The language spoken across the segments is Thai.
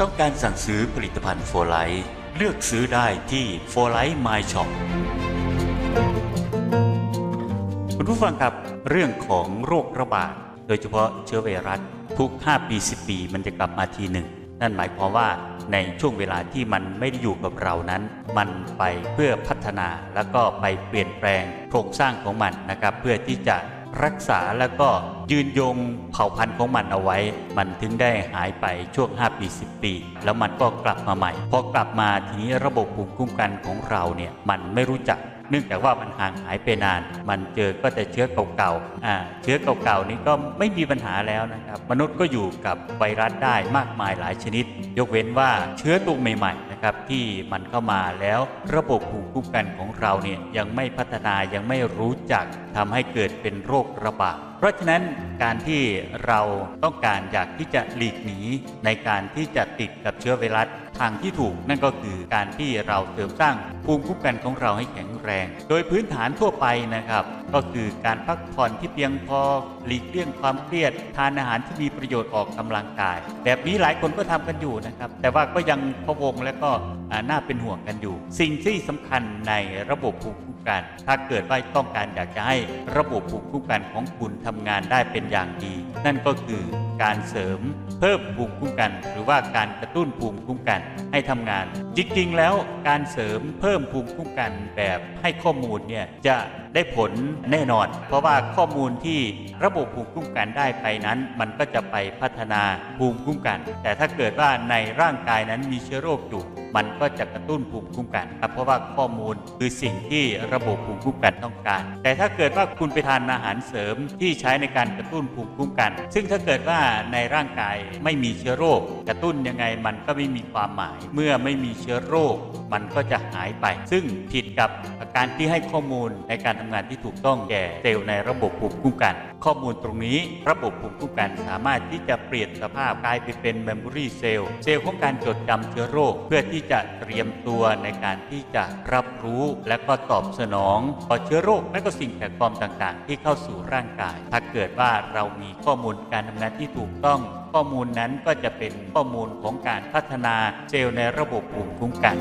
ต้องการสั่งซื้อผลิตภัณฑ์โฟไลท์เลือกซื้อได้ที่โฟไลท์มายช็อปคุณผู้ฟังครับเรื่องของโรคระบาด โดยเฉพาะเชื้อไวรัสทุก 5 ปี 10 ปี มันจะกลับมาทีหนึ่ง นั่นหมายความว่าในช่วงเวลาที่มันไม่ได้อยู่กับเรานั้น มันไปเพื่อพัฒนาแล้วก็ไปเปลี่ยนแปลงโครงสร้างของมันนะครับ เพื่อที่จะ รักษาแล้วก็ยืนยงเผ่าพันธุ์ของมันเอาไว้ มันถึงได้หายไปช่วง 5 ปี 10 ปี แล้วมันก็กลับมาใหม่ พอกลับมาทีนี้ระบบภูมิคุ้มกันของเราเนี่ยมันไม่รู้จัก เนื่องจากว่ามันห่างหายไปนาน มันเจอก็แต่เชื้อเก่าๆอ่าเชื้อเก่าๆนี้ก็ไม่มีปัญหาแล้วนะครับ มนุษย์ก็อยู่กับไวรัสได้มากมายหลายชนิด ยกเว้นว่าเชื้อตัวใหม่ๆนะครับที่มันเข้ามาแล้วระบบภูมิคุ้มกันของเราเนี่ยยังไม่พัฒนายังไม่รู้จักทำให้เกิดเป็นโรคระบาดเพราะฉะนั้นการที่เราต้องการอยากที่จะหลีกหนีในการที่จะติดกับเชื้อไวรัสทางที่ถูกนั่นก็คือการที่เราเสริมสร้าง ภูมิคุ้มกันของเราให้แข็งแรง โดยพื้นฐานทั่วไปนะครับ ก็คือการพักผ่อนที่เพียงพอหลีกเลี่ยงความเครียด ทานอาหารที่มีประโยชน์ออกกำลังกาย แบบนี้หลายคนก็ทำกันอยู่นะครับ แต่ว่าก็ยังพะวงและก็น่าเป็นห่วงกันอยู่ สิ่งที่สำคัญในระบบภูมิคุ้มกัน ถ้าเกิดว่าต้องการอยากจะให้ระบบภูมิคุ้มกันของคุณทำงานได้เป็นอย่างดี นั่นก็คือการเสริมเพิ่มภูมิคุ้มกัน หรือว่าการกระตุ้นภูมิคุ้มกันให้ทำงาน จริงๆ แล้วการเสริมเพิ่มิ่มภูมิคุ้มกันแบบให้ข้อมูลเนี่ยจะ ได้ผลแน่นอน เพราะว่าข้อมูลที่ระบบภูมิคุ้มกันได้ไปนั้น มันก็จะไปพัฒนาภูมิคุ้มกัน แต่ถ้าเกิดว่าในร่างกายนั้นมีเชื้อโรคอยู่มันก็จะกระตุ้นภูมิคุ้มกันครับเพราะว่าข้อมูลคือสิ่งที่ระบบภูมิคุ้มกันต้องการ แต่ถ้าเกิดว่าคุณไปทานอาหารเสริมที่ใช้ในการกระตุ้นภูมิคุ้มกัน ซึ่งถ้าเกิดว่าในร่างกายไม่มีเชื้อโรค กระตุ้นยังไงมันก็ไม่มีความหมาย เมื่อไม่มีเชื้อโรค มันก็จะหายไป ซึ่งผิดกับการที่ให้ข้อมูลในการทำงานที่ถูกต้องแก่เซลล์ในระบบภูมิคุ้มกัน ข้อมูลตรงนี้ระบบภูมิคุ้มกันสามารถที่จะเปลี่ยนสภาพกลายไปเป็นเมมโมรีเซลล์เซลล์ของการจดจำเชื้อโรค เพื่อที่จะเตรียมตัวในการที่จะรับรู้และก็ตอบสนองต่อเชื้อโรคและก็สิ่งแปลกปลอมต่างๆ ที่เข้าสู่ร่างกาย ถ้าเกิดว่าเรามีข้อมูลการทำงานที่ถูกต้อง ข้อมูลนั้นก็จะเป็นข้อมูลของการพัฒนาเซลล์ในระบบภูมิคุ้มกัน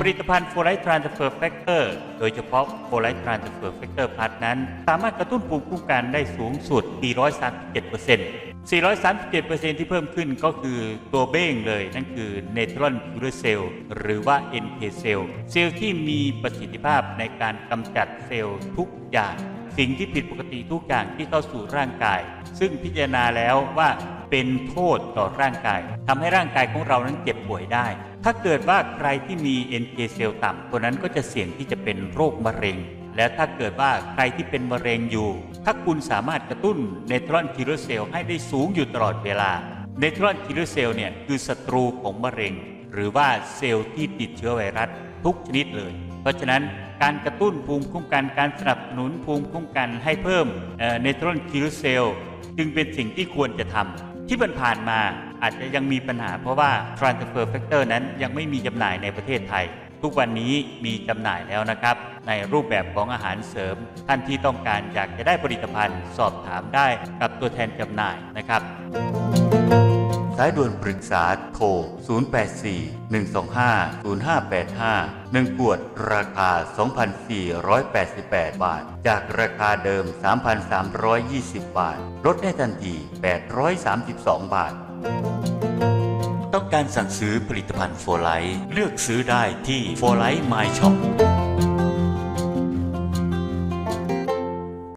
ผลิตภัณฑ์โฟไลท์ทรานสเฟอร์แฟกเตอร์โดยเฉพาะโฟไลท์ทรานสเฟอร์แฟกเตอร์พัทนั้น สามารถกระตุ้นภูมิคุ้มกันได้สูงสุด 437% 437%ที่เพิ่มขึ้นก็คือตัวเบ้งเลย นั่นคือเนทรอนคิวเรเซลหรือว่า NK เซลเซลล์ที่มีประสิทธิภาพในการกำจัดเซลล์ทุกอย่าง สิ่งที่ผิดปกติทุกอย่างที่เข้าสู่ร่างกาย ซึ่งพิจารณาแล้วว่าเป็นโทษต่อร่างกายทำให้ร่างกายของเรานั้นเจ็บป่วยได้ ถ้าเกิดว่าใครที่มี NK เซลล์ต่ำคนนั้นก็จะเสี่ยงที่จะเป็นโรคมะเร็ง และถ้าเกิดว่าใครที่เป็นมะเร็งอยู่ ถ้าคุณสามารถกระตุ้นเนทรอนคิลเลอร์เซลล์ให้ได้สูงอยู่ตลอดเวลาเนทรอนคิลเลอร์เซลล์เนี่ยคือศัตรูของมะเร็ง หรือว่าเซลล์ที่ติดเชื้อไวรัสทุกชนิดเลย เพราะฉะนั้นการกระตุ้นภูมิคุ้มกันการสนับสนุนภูมิคุ้มกันให้เพิ่มเนทรอนคิลเลอร์เซลล์จึงเป็นสิ่งที่ควรจะทำที่ผ่านมา อาจจะยังมีปัญหาเพราะว่า transfer factor นั้นยังไม่มีจำหน่ายในประเทศไทย ทุกวันนี้มีจำหน่ายแล้วนะครับ ในรูปแบบของอาหารเสริม ท่านที่ต้องการอยากจะได้ผลิตภัณฑ์ สอบถามได้กับตัวแทนจำหน่ายนะครับ สายด่วนปรึกษาโทร 084 125 0585 1ขวดราคา 2,488 บาท จากราคาเดิม 3,320 บาท ลดได้ทันที 832 บาท ต้องการสั่งซื้อผลิตภัณฑ์โฟไลท์เลือกซื้อได้ที่โฟไลท์ไมช็อป